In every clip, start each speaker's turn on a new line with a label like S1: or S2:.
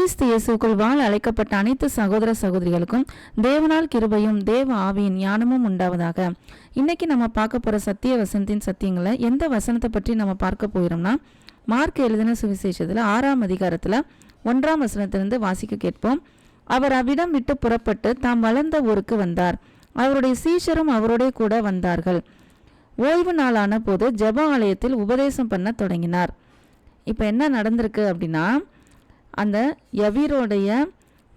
S1: கிறிஸ்து இயேசுக்குள் வாழ அழைக்கப்பட்ட அனைத்து சகோதர சகோதரிகளுக்கும் தேவனால் கிருபையும் தேவ ஆவியின் ஞானமும் உண்டாவதாக. இன்னைக்கு நம்ம பார்க்க போற சத்திய வசனத்தின் சத்தியங்களை எந்த வசனத்தை பற்றி நம்ம பார்க்க போகிறோம்னா மார்க் எழுதின சுவிசேஷத்துல ஆறாம் அதிகாரத்துல ஒன்றாம் வசனத்திலிருந்து வாசிக்க கேட்போம். அவர் அவ்விடம் விட்டு புறப்பட்டு தாம் வளர்ந்த ஊருக்கு வந்தார். அவருடைய சீஷரும் அவருடைய கூட வந்தார்கள். ஓய்வு நாளான போது ஜெப ஆலயத்தில் உபதேசம் பண்ண தொடங்கினார். இப்போ என்ன நடந்திருக்கு அப்படின்னா அந்த யவீரோடைய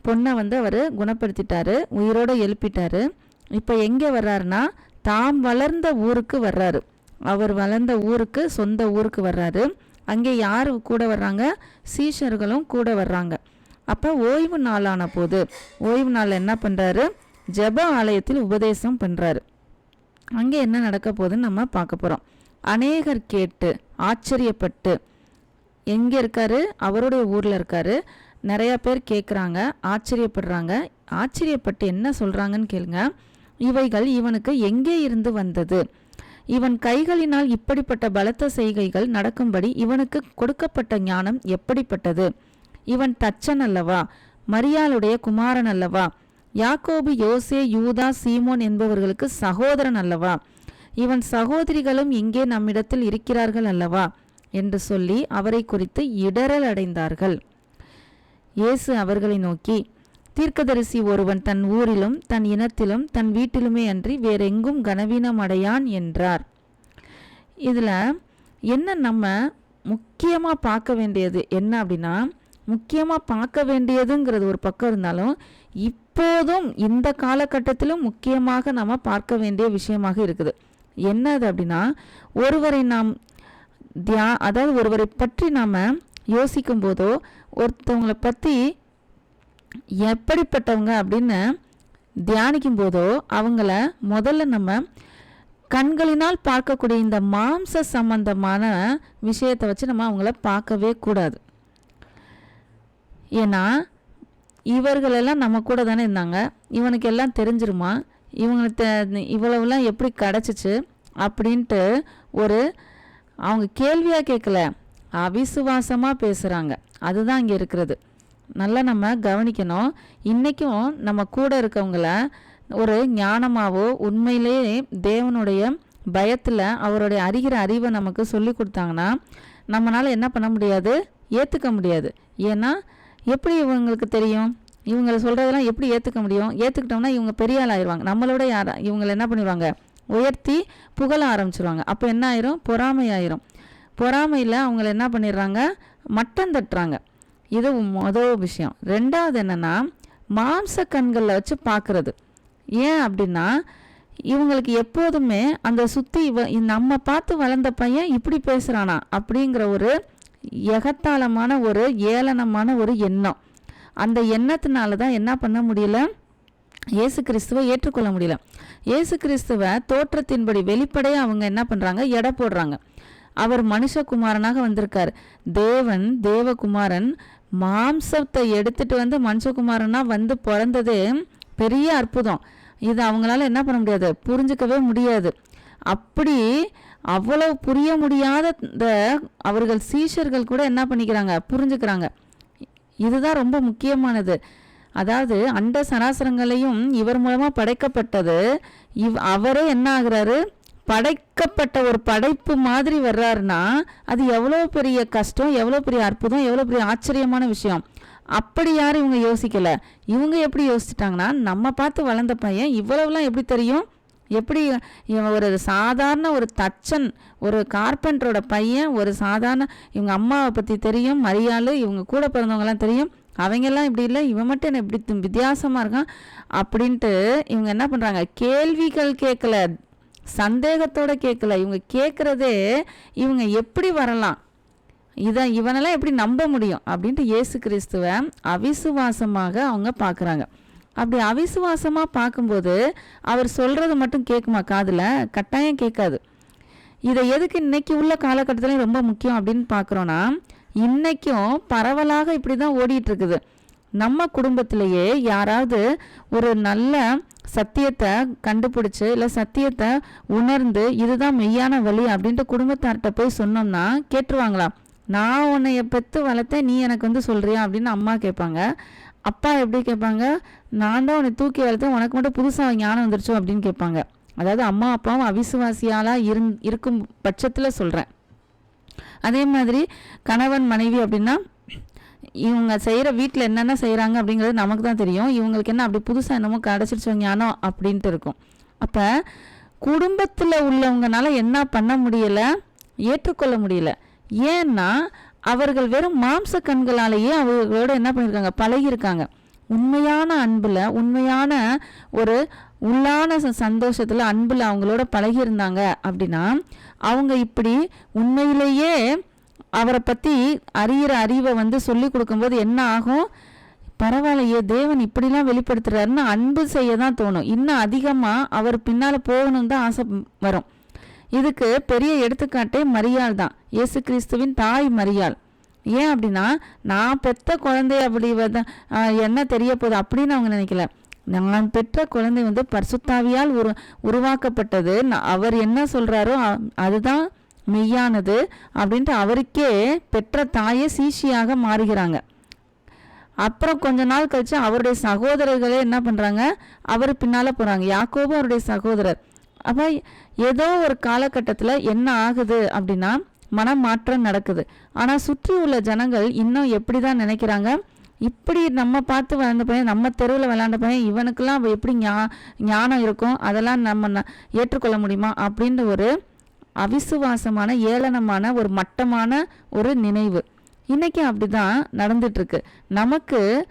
S1: பொண்ணை வந்து அவர் குணப்படுத்திட்டாரு உயிரோடு எழுப்பிட்டாரு. இப்போ எங்கே வர்றாருன்னா தாம் வளர்ந்த ஊருக்கு வர்றாரு. அவர் வளர்ந்த ஊருக்கு சொந்த ஊருக்கு வர்றாரு. அங்கே யார் கூட வர்றாங்க? சீஷர்களும் கூட வர்றாங்க. அப்போ ஓய்வு நாளான போது ஓய்வு நாள் என்ன பண்ணுறாரு ஜெப ஆலயத்தில் உபதேசம் பண்ணுறாரு அங்கே என்ன நடக்க போகுதுன்னு நம்ம பார்க்க போகிறோம் அநேகர் கேட்டு ஆச்சரியப்பட்டு எங்கே இருக்காரு? அவருடைய ஊரில் இருக்காரு. நிறையா பேர் கேட்குறாங்க ஆச்சரியப்படுறாங்க. ஆச்சரியப்பட்டு என்ன சொல்கிறாங்கன்னு கேளுங்க. இவைகள் இவனுக்கு எங்கே இருந்து வந்தது? இவன் கைகளினால் இப்படிப்பட்ட பலத்த செய்கைகள் நடக்கும்படி இவனுக்கு கொடுக்கப்பட்ட ஞானம் எப்படிப்பட்டது? இவன் தச்சன் அல்லவா மரியாளுடைய குமாரன் அல்லவா யாக்கோபு யோசே யூதா சீமோன் என்பவர்களுக்கு சகோதரன் அல்லவா? இவன் சகோதரிகளும் இங்கே நம்மிடத்தில் இருக்கிறார்கள் அல்லவா? என்று சொல்லி அவரை குறித்து இடறல் அடைந்தார்கள். இயேசு அவர்களை நோக்கி தீர்க்கதரிசி ஒருவன் தன் ஊரிலும் தன் இனத்திலும் தன் வீட்டிலுமே அன்றி வேறெங்கும் கனவீனம் அடையான் என்றார். இதில் என்ன நம்ம முக்கியமாக பார்க்க வேண்டியது என்ன அப்படின்னா முக்கியமாக பார்க்க வேண்டியதுங்கிறது ஒரு பக்கம் இருந்தாலும் இப்போதும் இந்த காலகட்டத்திலும் முக்கியமாக நம்ம பார்க்க வேண்டிய விஷயமாக இருக்குது. என்னது அப்படின்னா ஒருவரை நாம் தியா அதாவது ஒருவரை பற்றி நாம் யோசிக்கும் போதோ ஒருத்தவங்களை பற்றி எப்படிப்பட்டவங்க அப்படின்னு தியானிக்கும் போதோ அவங்கள முதல்ல நம்ம கண்களினால் பார்க்கக்கூடிய இந்த மாம்ச சம்பந்தமான விஷயத்தை வச்சு நம்ம அவங்கள பார்க்கவே கூடாது. ஏன்னா இவர்களெல்லாம் நம்ம கூட தானே இருந்தாங்க. இவனுக்கு எல்லாம் தெரிஞ்சிருமா? இவங்களுக்கு தெ- இவ்வளவுலாம் எப்படி கிடச்சிச்சு? அப்படின்ட்டு ஒரு அவங்க கேள்வியாக கேட்கல அவிசுவாசமாக பேசுகிறாங்க அதுதான் இங்கே இருக்கிறது. நல்லா நம்ம கவனிக்கணும். இன்றைக்கும் நம்ம கூட இருக்கவங்கள ஒரு ஞானமாகவோ உண்மையிலேயே தேவனுடைய பயத்தில் அவருடைய அறிகிற அறிவை நமக்கு சொல்லி கொடுத்தாங்கன்னா நம்மளால் என்ன பண்ண முடியாது? ஏற்றுக்க முடியாது. ஏன்னா எப்படி இவங்களுக்கு தெரியும்? இவங்களை சொல்கிறதெல்லாம் எப்படி ஏற்றுக்க முடியும்? ஏற்றுக்கிட்டோம்னா இவங்க பெரிய ஆள் ஆயிடுவாங்க நம்மளோட யாரா? இவங்களை என்ன பண்ணிடுவாங்க உயர்த்தி புகழ ஆரம்பிச்சிருவாங்க. அப்போ என்ன ஆயிரும்? பொறாமை ஆயிரும். பொறாமையில் அவங்கள என்ன பண்ணிடுறாங்க? மட்டம் தட்டுறாங்க. இது மொதல் விஷயம். ரெண்டாவது என்னென்னா மாம்ச கண்களில் வச்சு பார்க்குறது ஏன் அப்படின்னா இவங்களுக்கு எப்போதுமே அந்த சுற்றி இவ நம்ம பார்த்து வளர்ந்த பையன் இப்படி பேசுகிறானா அப்படிங்கிற ஒரு எகத்தாளமான ஒரு ஏளனமான ஒரு எண்ணம். அந்த எண்ணத்தினால தான் என்ன பண்ண முடியல? இயேசு கிறிஸ்துவை ஏற்றுக்கொள்ள முடியல. இயேசு கிறிஸ்துவ தோற்றத்தின்படி வெளிப்படையாக அவங்க என்ன பண்ணுறாங்க எடை போடுறாங்க. அவர் மனுஷகுமாரனாக வந்திருக்கார். தேவன் தேவகுமாரன் மாம்சத்தை எடுத்துட்டு வந்து மனுஷகுமாரனா வந்து பிறந்ததே பெரிய அற்புதம். இது அவங்களால என்ன பண்ண முடியாது? புரிஞ்சுக்கவே முடியாது. அப்படி அவ்வளவு புரிய முடியாத இந்த அவர்கள் சீஷர்கள் கூட என்ன பண்ணிக்கிறாங்க? புரிஞ்சுக்கிறாங்க. இதுதான் ரொம்ப முக்கியமானது. அதாவது அண்ட சராசரங்களையும் இவர் மூலமாக படைக்கப்பட்டது. இவ் அவரே என்ன ஆகுறாரு? படைக்கப்பட்ட ஒரு படைப்பு மாதிரி வர்றாருன்னா அது எவ்வளோ பெரிய கஷ்டம் எவ்வளோ பெரிய அற்புதம் எவ்வளோ பெரிய ஆச்சரியமான விஷயம். அப்படி யாரும் இவங்க யோசிக்கலை. இவங்க எப்படி யோசிச்சிட்டாங்கன்னா நம்ம பார்த்து வளர்ந்த பையன் இவ்வளவுலாம் எப்படி தெரியும்? எப்படி இவன் ஒரு சாதாரண ஒரு தச்சன் ஒரு கார்பெண்டரோட பையன் ஒரு சாதாரண இவங்க அம்மாவை பற்றி தெரியும் மரியாள் இவங்க கூட பிறந்தவங்கலாம் தெரியும். அவங்கெல்லாம் இப்படி இல்லை இவன் மட்டும் என்ன இப்படி வித்தியாசமாக இருக்கான் அப்படின்ட்டு இவங்க என்ன பண்ணுறாங்க கேள்விகள் கேட்கல சந்தேகத்தோட கேட்கல இவங்க கேட்குறதே இவங்க எப்படி வரலாம்? இதை இவனெல்லாம் எப்படி நம்ப முடியும்? அப்படின்ட்டு இயேசு கிறிஸ்துவை அவிசுவாசமாக அவங்க பார்க்குறாங்க அப்படி அவிசுவாசமாக பார்க்கும்போது அவர் சொல்கிறது மட்டும் கேட்குமா காதில்? கட்டாயம் கேட்காது இதை எதுக்கு இன்னைக்கு உள்ள காலகட்டத்திலையும் ரொம்ப முக்கியம் அப்படின்னு பார்க்குறோன்னா இன்றைக்கும் பரவலாக இப்படி தான் ஓடிட்டுருக்குது. நம்ம குடும்பத்திலேயே யாராவது ஒரு நல்ல சத்தியத்தை கண்டுபிடிச்சி இல்லை சத்தியத்தை உணர்ந்து இதுதான் மெய்யான வழி அப்படின்ட்டு குடும்பத்தார்கிட்ட போய் சொன்னோம்னா கேட்டுருவாங்களா? நான் உன்னைய பெற்று வளர்த்தேன் நீ எனக்கு வந்து சொல்கிறியா அப்படின்னு அம்மா கேட்பாங்க. அப்பா எப்படி கேட்பாங்க? நான் தான் உன்னை தூக்கி வளர்த்தேன் உனக்கு மட்டும் புதுசாக ஞானம் வந்துருச்சோ அப்படின்னு கேட்பாங்க. அதாவது அம்மா அப்பாவும் அவிசுவாசியாலாக இருந் இருக்கும் பட்சத்தில் சொல்கிறேன் அதே மாதிரி கணவன் மனைவி அப்படின்னா இவங்க செய்கிற வீட்டில் என்னென்ன செய்கிறாங்க அப்படிங்கிறது நமக்கு தான் தெரியும். இவங்களுக்கு என்ன அப்படி புதுசாக என்னமோ கிடச்சிருச்சோ ஞானம் அப்படின்ட்டு இருக்கும். அப்போ குடும்பத்தில் உள்ளவங்கனால என்ன பண்ண முடியலை? ஏற்றுக்கொள்ள முடியல. ஏன்னா அவர்கள் வெறும் மாம்ச கண்களாலேயே அவர்களோட என்ன பண்ணியிருக்காங்க? பழகியிருக்காங்க. உண்மையான அன்பில் உண்மையான ஒரு உள்ளான ச- சந்தோஷத்தில் அன்பில் அவங்களோட பழகியிருந்தாங்க அப்படின்னா அவங்க இப்படி உண்மையிலேயே அவரை பற்றி அறிகிற அறிவை வந்து சொல்லி கொடுக்கும்போது என்ன ஆகும்? பரவாயில்லையே தேவன் இப்படிலாம் வெளிப்படுத்துறாருன்னு அன்பு செய்ய தான் தோணும். இன்னும் அதிகமாக அவர் பின்னால் போகணும் தான் ஆசை வரும். இதுக்கு பெரிய எடுத்துக்காட்டே மரியாள் தான். இயேசு கிறிஸ்துவின் தாய் மரியாள். ஏன் அப்படின்னா நான் பெத்த குழந்தை அப்படி என்ன தெரிய போகுது அப்படின்னு அவங்க நினைக்கல. நான் பெற்ற குழந்தை வந்து பர்சுத்தாவியால் உரு உருவாக்கப்பட்டது. அவர் என்ன சொல்கிறாரோ அ- அதுதான் மெய்யானது அப்படின்ட்டு அவருக்கே பெற்ற தாயே சீஷியாக மாறுகிறாங்க. அப்புறம் கொஞ்ச நாள் கழித்து அவருடைய சகோதரர்களே என்ன பண்ணுறாங்க அவர் பின்னால் போகிறாங்க யாக்கோபு அவருடைய சகோதரர். அப்போ ஏதோ ஒரு காலகட்டத்தில் என்ன ஆகுது அப்படின்னா மனமாற்றம் நடக்குது. ஆனால் சுற்றி உள்ள ஜனங்கள் இன்னும் எப்படி தான் நினைக்கிறாங்க? இப்படி நம்ம பார்த்து வளர்ந்த பையன் நம்ம தெருவில் விளாண்ட பையன் இவனுக்கெல்லாம் எப்படி ஞா ஞானம் இருக்கும்? அதெல்லாம் நம்ம ந- ஏற்றுக்கொள்ள முடியுமா? அப்படின்ற ஒரு அவிசுவாசமான ஏளனமான ஒரு மட்டமான ஒரு நினைவு. இன்றைக்கி அப்படிதான் தான் இருக்கு நமக்கு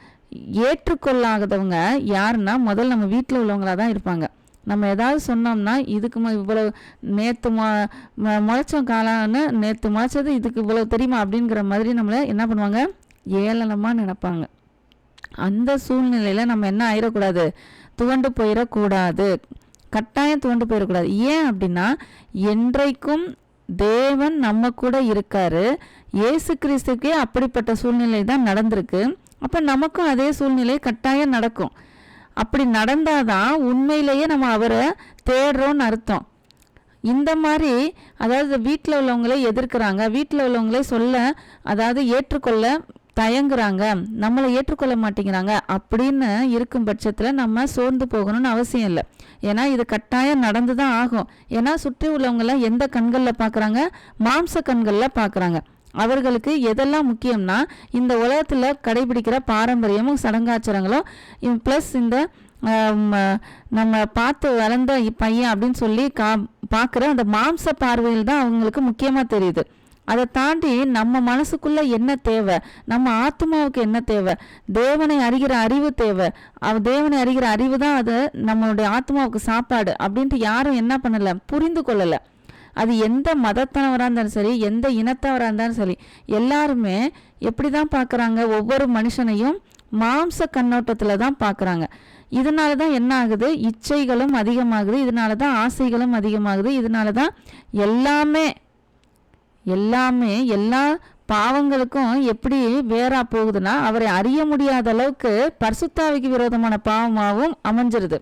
S1: ஏற்றுக்கொள்ளாதவங்க யாருன்னா முதல்ல நம்ம வீட்டில் உள்ளவங்களா தான் இருப்பாங்க. நம்ம ஏதாவது சொன்னோம்னா இதுக்கு மு- இவ்வளவு நேற்று மொ முளைச்சோம் காலான்னு நேற்று முளைச்சது இதுக்கு இவ்வளோ தெரியுமா? அப்படிங்கிற மாதிரி நம்மளை என்ன பண்ணுவாங்க? ஏளனமாக நினப்பாங்க. அந்த சூழ்நிலையில் நம்ம என்ன ஆயிடக்கூடாது துவண்டு போயிடக்கூடாது கட்டாயம் துவண்டு போயிடக்கூடாது ஏன் அப்படின்னா என்றைக்கும் தேவன் நம்ம கூட இருக்காரு. இயேசு கிறிஸ்துக்கே அப்படிப்பட்ட சூழ்நிலை தான் நடந்திருக்கு. அப்போ நமக்கும் அதே சூழ்நிலை கட்டாயம் நடக்கும். அப்படி நடந்தாதான் உண்மையிலேயே நம்ம அவரை தேடுறோன்னு அர்த்தம். இந்த மாதிரி அதாவது வீட்டில் உள்ளவங்களே எதிர்க்கிறாங்க. வீட்டில் உள்ளவங்களே சொல்ல அதாவது ஏற்றுக்கொள்ள தயங்குறாங்க நம்மளை ஏற்றுக்கொள்ள மாட்டேங்கிறாங்க அப்படின்னு இருக்கும் பட்சத்தில் நம்ம சோர்ந்து போகணும்னு அவசியம் இல்லை. ஏன்னா இது கட்டாயம் நடந்து தான் ஆகும். ஏன்னா சுற்றி உள்ளவங்களாம் எந்த கண்களில் பார்க்குறாங்க மாம்ச கண்களில் பார்க்குறாங்க அவர்களுக்கு எதெல்லாம் முக்கியம்னா இந்த உலகத்தில் கடைபிடிக்கிற பாரம்பரியமும் சடங்காச்சாரங்களும் ப்ளஸ் இந்த நம்ம பார்த்து வளர்ந்த பையன் அப்படின்னு சொல்லி கா பார்க்குற அந்த மாம்ச பார்வையில் தான் அவங்களுக்கு முக்கியமாக தெரியுது. அதை தாண்டி நம்ம மனசுக்குள்ள என்ன தேவை? நம்ம ஆத்மாவுக்கு என்ன தேவை? தேவனை அறிகிற அறிவு தேவை. அவ தேவனை அறிகிற அறிவு தான் அது நம்மளுடைய ஆத்மாவுக்கு சாப்பாடு அப்படின்ட்டு யாரும் என்ன பண்ணலை? புரிந்து கொள்ளலை. அது எந்த மதத்தனவராக இருந்தாலும் சரி எந்த இனத்தவராக இருந்தாலும் சரி எல்லாருமே எப்படி தான் பார்க்குறாங்க ஒவ்வொரு மனுஷனையும் மாம்ச கண்ணோட்டத்தில் தான் பார்க்குறாங்க இதனால தான் என்ன ஆகுது? இச்சைகளும் அதிகமாகுது. இதனால தான் ஆசைகளும் அதிகமாகுது. இதனால தான் எல்லாமே எல்லாமே எல்லா பாவங்களுக்கும் எப்படி வேறா போகுதுன்னா அவரை அறிய முடியாத அளவுக்கு பர்சுத்தாவிக்கு விரோதமான பாவமாகவும் அமைஞ்சிருது.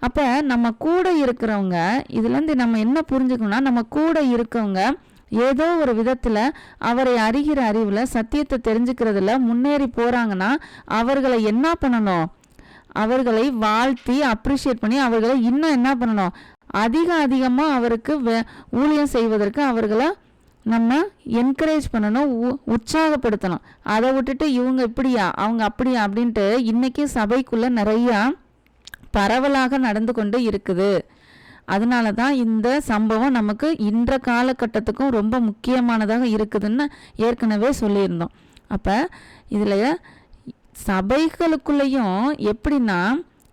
S1: அப்போ நம்ம கூட இருக்கிறவங்க இதுலேருந்து நம்ம என்ன புரிஞ்சுக்கணும்னா நம்ம கூட இருக்கவங்க ஏதோ ஒரு விதத்தில் அவரை அறிகிற அறிவில் சத்தியத்தை தெரிஞ்சுக்கிறதுல முன்னேறி போகிறாங்கன்னா அவர்களை என்ன பண்ணணும்? அவர்களை வாழ்த்தி அப்ரிஷியேட் பண்ணி அவர்களை இன்னும் என்ன பண்ணணும்? அதிக அதிகமாக அவருக்கு ஊழியம் செய்வதற்கு அவர்களை நம்ம என்கரேஜ் பண்ணணும் உ- உற்சாகப்படுத்தணும். அதை விட்டுட்டு இவங்க இப்படியா அவங்க அப்படியா அப்படின்ட்டு இன்றைக்கி சபைக்குள்ளே நிறையா பரவலாக நடந்து கொண்டு இருக்குது. அதனால தான் இந்த சம்பவம் நமக்கு இன்ற காலகட்டத்துக்கும் ரொம்ப முக்கியமானதாக இருக்குதுன்னு ஏற்கனவே சொல்லியிருந்தோம். அப்போ இதில் சபைகளுக்குள்ளேயும் எப்படின்னா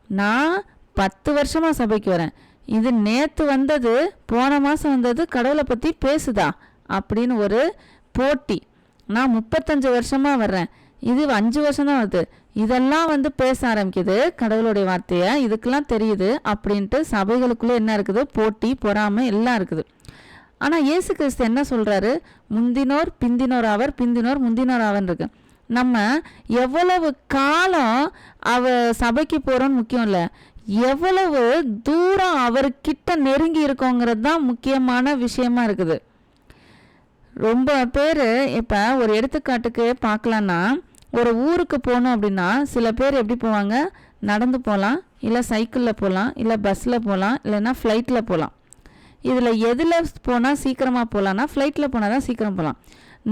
S1: நான் பத்து வருஷமாக சபைக்கு வரேன். இது நேற்று வந்தது போன மாதம் வந்தது கடவுளை பற்றி பேசுதா? அப்படின்னு ஒரு போட்டி. நான் முப்பத்தஞ்சு வருஷமாக வர்றேன். இது அஞ்சு வருஷம் தான் வருது. இதெல்லாம் வந்து பேச ஆரம்பிக்குது. கடவுளுடைய வார்த்தையை. இதுக்கெல்லாம் தெரியுது அப்படின்ட்டு சபைகளுக்குள்ளே என்ன இருக்குது? போட்டி பொறாமை எல்லாம் இருக்குது. ஆனால் இயேசு கிறிஸ்து என்ன சொல்கிறாரு முந்தினோர் பிந்தினோர் அவர் பிந்தினோர் முந்தினோர் அவன் இருக்கு. நம்ம எவ்வளவு காலம் அவ சபைக்கு போகிறோன்னு முக்கியம் இல்லை. எவ்வளவு தூரம் அவர்கிட்ட நெருங்கி இருக்கோங்கிறது தான் முக்கியமான விஷயமா இருக்குது. ரொம்ப பேர் இப்போ ஒரு எடுத்துக்காட்டுக்கு பார்க்கலான்னா ஒரு ஊருக்கு போகணும் அப்படின்னா சில பேர் எப்படி போவாங்க? நடந்து போகலாம் இல்லை சைக்கிளில் போகலாம் இல்லை பஸ்ஸில் போகலாம் இல்லைன்னா ஃப்ளைட்டில் போகலாம். இதில் எதில் போனால் சீக்கிரமாக போகலான்னா ஃப்ளைட்டில் போனால் தான் சீக்கிரம் போகலாம்.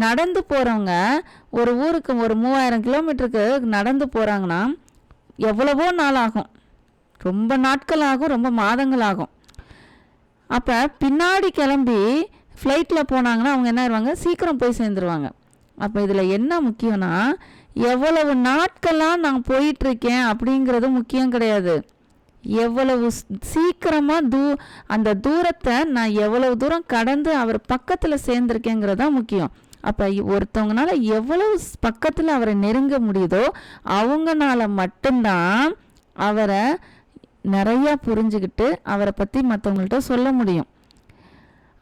S1: நடந்து போகிறவங்க ஒரு ஊருக்கு ஒரு மூவாயிரம் கிலோமீட்டருக்கு நடந்து போகிறாங்கன்னா எவ்வளவோ நாள் ஆகும். ரொம்ப நாட்கள் ஆகும் ரொம்ப மாதங்கள் ஆகும். அப்போ பின்னாடி கிளம்பி ஃப்ளைட்டில் போனாங்கன்னா அவங்க என்ன ஆயிடுவாங்க சீக்கிரம் போய் சேர்ந்துருவாங்க. அப்போ இதில் என்ன முக்கியம்னா எவ்வளவு நாட்களாக நான் போயிட்டுருக்கேன் அப்படிங்கிறது முக்கியம் கிடையாது. எவ்வளவு சீக்கிரமாக தூ அந்த தூரத்தை நான் எவ்வளவு தூரம் கடந்து அவர் பக்கத்தில் சேர்ந்துருக்கேங்கிறது தான் முக்கியம். அப்போ ஒருத்தவங்கனால எவ்வளவு பக்கத்தில் அவரை நெருங்க முடியுதோ அவங்கனால மட்டும்தான் அவரை நிறையா புரிஞ்சுக்கிட்டு அவரை பற்றி மற்றவங்கள்ட்ட சொல்ல முடியும்.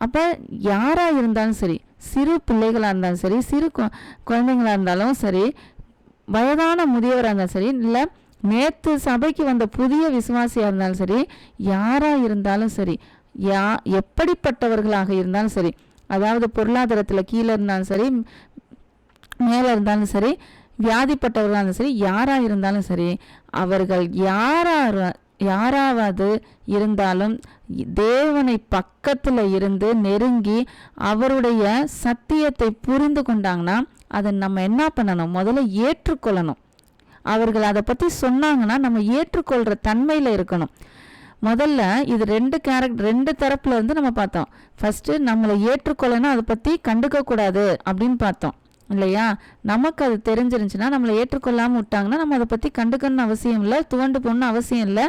S1: அப்போ யாராக இருந்தாலும் சரி சிறு பிள்ளைகளாக இருந்தாலும் சரி சிறு கு- இருந்தாலும் சரி வயதான முதியவராக இருந்தாலும் சரி இல்லை நேற்று சபைக்கு வந்த புதிய விசுவாசியாக இருந்தாலும் சரி யாராக இருந்தாலும் சரி யா எப்படிப்பட்டவர்களாக இருந்தாலும் சரி அதாவது பொருளாதாரத்தில் கீழே இருந்தாலும் சரி மேலே இருந்தாலும் சரி வியாதிப்பட்டவர்களாக இருந்தாலும் சரி யாராக இருந்தாலும் சரி அவர்கள் யாராக யாராவது இருந்தாலும் தேவனை பக்கத்தில் இருந்து நெருங்கி அவருடைய சத்தியத்தை புரிந்து கொண்டாங்கன்னா அதை நம்ம என்ன பண்ணணும்? முதல்ல ஏற்றுக்கொள்ளணும். அவர்கள் அதை பற்றி சொன்னாங்கன்னா நம்ம ஏற்றுக்கொள்கிற தன்மையில் இருக்கணும். முதல்ல இது ரெண்டு கேரக்டர் ரெண்டு தரப்புல இருந்து நம்ம பார்த்தோம். ஃபர்ஸ்ட் நம்மளை ஏற்றுக்கொள்ளணும் அதை பற்றி கண்டுக்க கூடாது அப்படின்னு பார்த்தோம். இல்லையா? நமக்கு அது தெரிஞ்சிருந்துச்சுன்னா நம்மளை ஏற்றுக்கொள்ளாமல் விட்டாங்கன்னா நம்ம அதை பற்றி கண்டுக்கணும்னு அவசியம் இல்லை துவண்டு போகணும்னு அவசியம் இல்லை.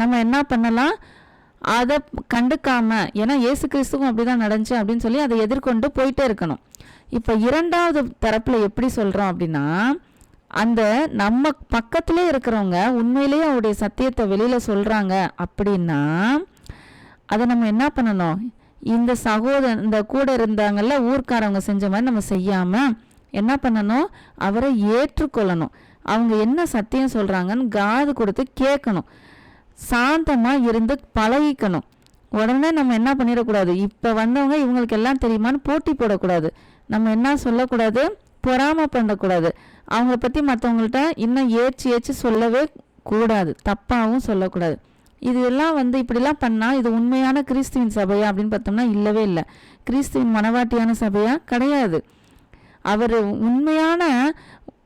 S1: நம்ம என்ன பண்ணலாம்? அதை கண்டுக்காம ஏன்னா இயேசு கிறிஸ்துவும் அப்படிதான் நடந்துச்சு அப்படின்னு சொல்லி அதை எதிர்கொண்டு போயிட்டே இருக்கணும். இப்போ இரண்டாவது தரப்பில் எப்படி சொல்கிறோம் அப்படின்னா அந்த நம்ம பக்கத்திலே இருக்கிறவங்க உண்மையிலேயே அவருடைய சத்தியத்தை வெளியில் சொல்கிறாங்க அப்படின்னா அதை நம்ம என்ன பண்ணணும்? இந்த சகோதரன் இந்த கூட இருந்தாங்கல்ல ஊர்க்காரவங்க செஞ்ச மாதிரி நம்ம செய்யாமல் என்ன பண்ணணும்? அவரை ஏற்றுக்கொள்ளணும். அவங்க என்ன சத்தியம் சொல்கிறாங்கன்னு காது கொடுத்து கேட்கணும். சாந்தமாக இருந்து பழகிக்கணும். உடனே நம்ம என்ன பண்ணிடக்கூடாது? இப்போ வந்தவங்க இவங்களுக்கு எல்லாம் தெரியுமான்னு போட்டி போடக்கூடாது. நம்ம என்ன சொல்லக்கூடாது? பொறாம பண்ணக்கூடாது. அவங்கள பற்றி மற்றவங்கள்ட்ட இன்னும் ஏச்சு ஏச்சு சொல்லவே கூடாது. தப்பாகவும் சொல்லக்கூடாது. இது எல்லாம் வந்து இப்படிலாம் பண்ணால் இது உண்மையான கிறிஸ்துவின் சபையா அப்படின்னு பார்த்தோம்னா இல்லவே இல்லை. கிறிஸ்துவின் மனவாட்டியான சபையா கிடையாது. அவர் உண்மையான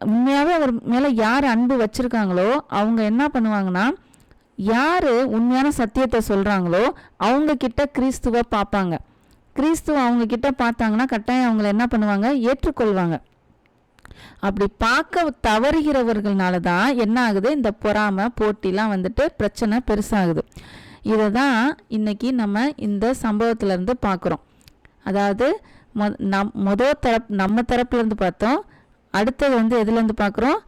S1: உண்மையாகவே அவர் மேலே யார் அன்பு வச்சுருக்காங்களோ அவங்க என்ன பண்ணுவாங்கன்னா யார் உண்மையான சத்தியத்தை சொல்கிறாங்களோ அவங்கக்கிட்ட கிறிஸ்துவை பார்ப்பாங்க. கிறிஸ்துவ அவங்கக்கிட்ட பார்த்தாங்கன்னா கட்டாயம் அவங்கள என்ன பண்ணுவாங்க? ஏற்றுக்கொள்வாங்க. அப்படி பார்க்க தவறுகிறவர்கள்னால தான் என்ன ஆகுது? இந்த பொறாமை போட்டிலாம் வந்துட்டு பிரச்சனை பெருசாகுது. இதை தான் இன்னைக்கு நம்ம இந்த சம்பவத்திலேருந்து பார்க்குறோம். அதாவது மொ நம் மொதல் தரப் நம்ம தரப்புலேருந்து பார்த்தோம். அடுத்தது வந்து எதுலேருந்து பார்க்குறோம்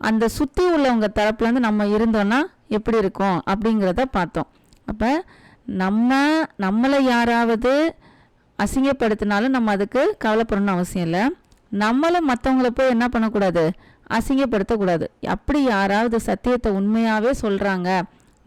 S1: அந்த சுற்றி உள்ளவங்க தரப்புலேருந்து நம்ம இருந்தோன்னா எப்படி இருக்கும்? அப்படிங்கிறத பார்த்தோம். அப்போ நம்ம நம்மளை யாராவது அசிங்கப்படுத்தினாலும் நம்ம அதுக்கு கவலைப்படணும்னு அவசியம் இல்லை. நம்மளும் மற்றவங்கள போய் என்ன பண்ணக்கூடாது? அசிங்கப்படுத்தக்கூடாது. அப்படி யாராவது சத்தியத்தை உண்மையாகவே சொல்கிறாங்க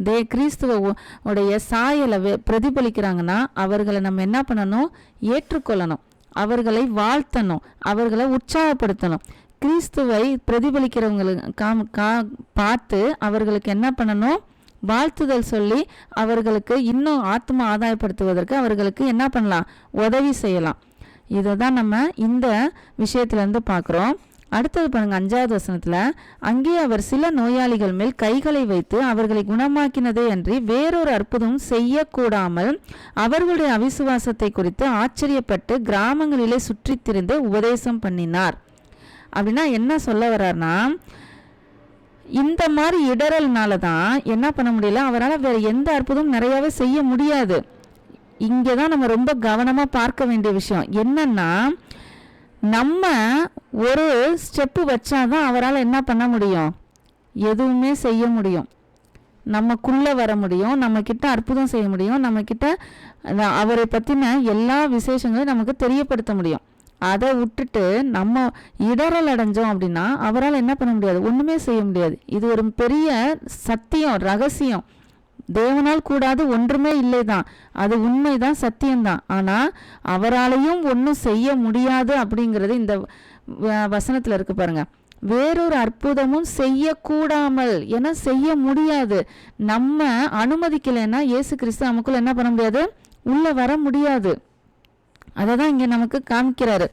S1: தே கிறிஸ்துவ உடைய சாயலை பிரதிபலிக்கிறாங்கன்னா அவர்களை நம்ம என்ன பண்ணணும்? ஏற்றுக்கொள்ளணும். அவர்களை வாழ்த்தணும். அவர்களை உற்சாகப்படுத்தணும். கிறிஸ்துவை பிரதிபலிக்கிறவங்களுக்கு காம் கா பார்த்து அவர்களுக்கு என்ன பண்ணணும்? வாழ்த்துதல் சொல்லி அவர்களுக்கு இன்னும் ஆத்ம ஆதாயப்படுத்துவதற்கு அவர்களுக்கு என்ன பண்ணலாம்? உதவி செய்யலாம். இதை தான் நம்ம இந்த விஷயத்துலேருந்து பார்க்குறோம். அடுத்தது பாருங்க அஞ்சாவது வசனத்துல அங்கே அவர் சில நோயாளிகள் மேல் கைகளை வைத்து அவர்களை குணமாக்கினதே அன்றி வேறொரு அற்புதமும் செய்யக்கூடாமல் அவர்களுடைய அவிசுவாசத்தை குறித்து ஆச்சரியப்பட்டு கிராமங்களிலே சுற்றித் திரிந்து உபதேசம் பண்ணினார். அப்படின்னா என்ன சொல்ல வர்றார்னா இந்த மாதிரி இடறல்னால தான் என்ன பண்ண முடியல? அவரால் வேற எந்த அற்புதமும் நிறையாவே செய்ய முடியாது. இங்கே தான் நம்ம ரொம்ப கவனமாக பார்க்க வேண்டிய விஷயம். என்னன்னா நம்ம ஒரு ஸ்டெப்பு வச்சாதான் அவரால் என்ன பண்ண முடியும்? எதுவுமே செய்ய முடியும். நமக்குள்ளே வர முடியும். நம்ம அற்புதம் செய்ய முடியும். நம்மக்கிட்ட அவரை பற்றின எல்லா விசேஷங்களையும் நமக்கு தெரியப்படுத்த முடியும். அதை விட்டுட்டு நம்ம இடறல் அடைஞ்சோம் அப்படின்னா அவரால் என்ன பண்ண முடியாது? ஒன்றுமே செய்ய முடியாது. இது ஒரு பெரிய சத்தியம் ரகசியம். தேவனால் கூடாது ஒன்றுமே இல்லைதான். அது உண்மைதான் சத்தியம்தான். ஆனால் அவராலையும் ஒன்றும் செய்ய முடியாது அப்படிங்கிறது இந்த வ- இருக்கு பாருங்க. வேறொரு அற்புதமும் செய்யக்கூடாமல் ஏன்னா செய்ய முடியாது. நம்ம அனுமதிக்கலைன்னா இயேசு கிறிஸ்து நமக்குள்ள என்ன பண்ண முடியாது? உள்ள வர முடியாது. அதை தான் இங்கே நமக்கு காமிக்கிறாரு.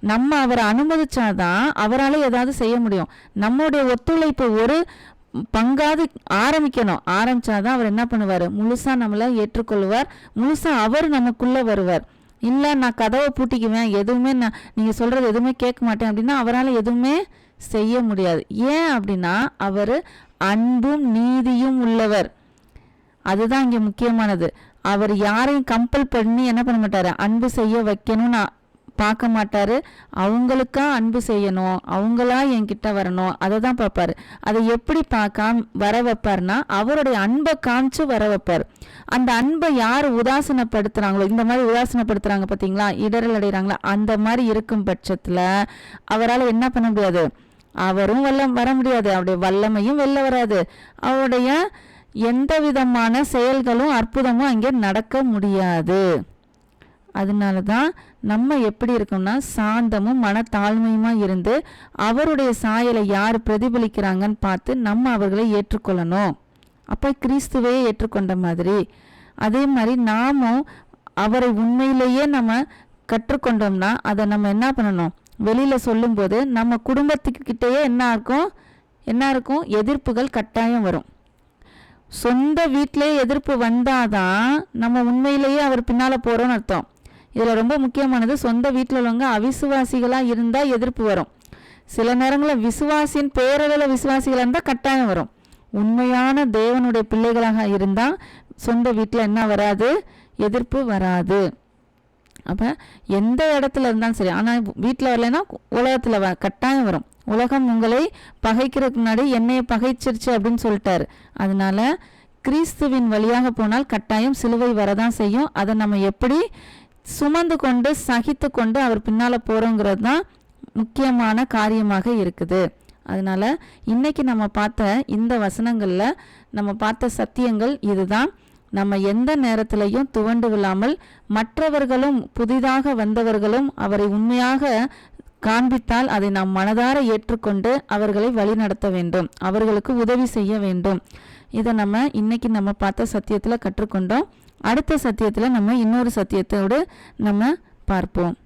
S1: நம்ம அவரை அனுமதிச்சாதான் அவரால் ஏதாவது செய்ய முடியும். நம்மளுடைய ஒத்துழைப்பு ஒரு பங்காது ஆரம்பிக்கணும். ஆரம்பிச்சாதான் அவர் என்ன பண்ணுவார்? முழுசாக நம்மளை ஏற்றுக்கொள்வார். முழுசா அவர் நமக்குள்ளே வருவார். இல்லை நான் கதவை பூட்டிக்குவேன். எதுவுமே நான் நீங்கள் சொல்கிறது எதுவுமே கேட்க மாட்டேன் அப்படின்னா அவரால் எதுவுமே செய்ய முடியாது. ஏன் அப்படின்னா அவர் அன்பும் நீதியும் உள்ளவர். அதுதான் இங்கே முக்கியமானது. அவர் யாரையும் கம்பல் பண்ணி என்ன பண்ண மாட்டார்? அன்பு செய்ய வைக்கணும்னு பார்க்க மாட்டாரு அவங்களுக்கா அன்பு செய்யணும். அவங்களா என்கிட்ட வரணும். அதை தான் பார்ப்பாரு. அதை எப்படி பார்க்காம வர வைப்பார்னா அவருடைய அன்பை காமிச்சு வர வைப்பார். அந்த அன்பை யார் உதாசீனப்படுத்துறாங்களோ இந்த மாதிரி உதாசீனப்படுத்துறாங்க பார்த்தீங்களா? இடரல் அடைகிறாங்களா? அந்த மாதிரி இருக்கும் பட்சத்தில் அவரால் என்ன பண்ண முடியாது? அவரும் வல்ல வர முடியாது. அவருடைய வல்லமையும் வெளில வராது. அவருடைய எந்த விதமான செயல்களும் அற்புதமும் அங்கே நடக்க முடியாது. அதனால தான் நம்ம எப்படி இருக்கோம்னா சாந்தமும் மனத்தாழ்மையுமா இருந்து அவருடைய சாயலை யார் பிரதிபலிக்கிறாங்கன்னு பார்த்து நம்ம அவர்களை ஏற்றுக்கொள்ளணும். அப்போ கிறிஸ்துவே ஏற்றுக்கொண்ட மாதிரி. அதே மாதிரி நாமும் அவரை உண்மையிலேயே நம்ம கற்றுக்கொண்டோம்னா அதை நம்ம என்ன பண்ணணும்? வெளியில் சொல்லும்போது நம்ம குடும்பத்துக்கிட்டேயே என்ன இருக்கும்? என்ன இருக்கும்? எதிர்ப்புகள் கட்டாயம் வரும். சொந்த வீட்டிலே எதிர்ப்பு வந்தாதான் நம்ம உண்மையிலேயே அவர் பின்னால் போகிறோன்னு அர்த்தம். இதில் ரொம்ப முக்கியமானது சொந்த வீட்டில் உள்ளவங்க அவிசுவாசிகளாக இருந்தால் எதிர்ப்பு வரும். சில நேரங்களில் விசுவாசின் பேரளவில் விசுவாசிகளாக இருந்தால் கட்டாயம் வரும். உண்மையான தேவனுடைய பிள்ளைகளாக இருந்தால் சொந்த வீட்டில் என்ன வராது? எதிர்ப்பு வராது. அப்போ எந்த இடத்துல இருந்தாலும் சரி ஆனால் வீட்டில் வரலைன்னா உலகத்தில் வ கட்டாயம் வரும். உலகம் உங்களை பகைக்கிறதுக்கு முன்னாடி என்னையை பகைச்சிருச்சு அப்படின்னு சொல்லிட்டாரு. அதனால கிறிஸ்துவின் வழியாக போனால் கட்டாயம் சிலுவை வரதான் செய்யும். அதை நம்ம எப்படி சுமந்து கொண்டு சகித்து கொண்டு அவர் பின்னால் போகிறோங்கிறது தான் முக்கியமான காரியமாக இருக்குது. அதனால் இன்றைக்கி நம்ம பார்த்த இந்த வசனங்களில் நம்ம பார்த்த சத்தியங்கள் இதுதான். நம்ம எந்த நேரத்திலையும் துவண்டு விழாமல் மற்றவர்களும் புதிதாக வந்தவர்களும் அவரை உண்மையாக காண்பித்தால் அதை நாம் மனதார ஏற்றுக்கொண்டு அவர்களை வழிநடத்த வேண்டும். அவர்களுக்கு உதவி செய்ய வேண்டும். இதை நம்ம இன்னைக்கு நம்ம பார்த்த சத்தியத்தில் கற்றுக்கொண்டோம். அடுத்த சத்தியத்தில் நம்ம இன்னொரு சத்தியத்தோடு நம்ம பார்ப்போம்.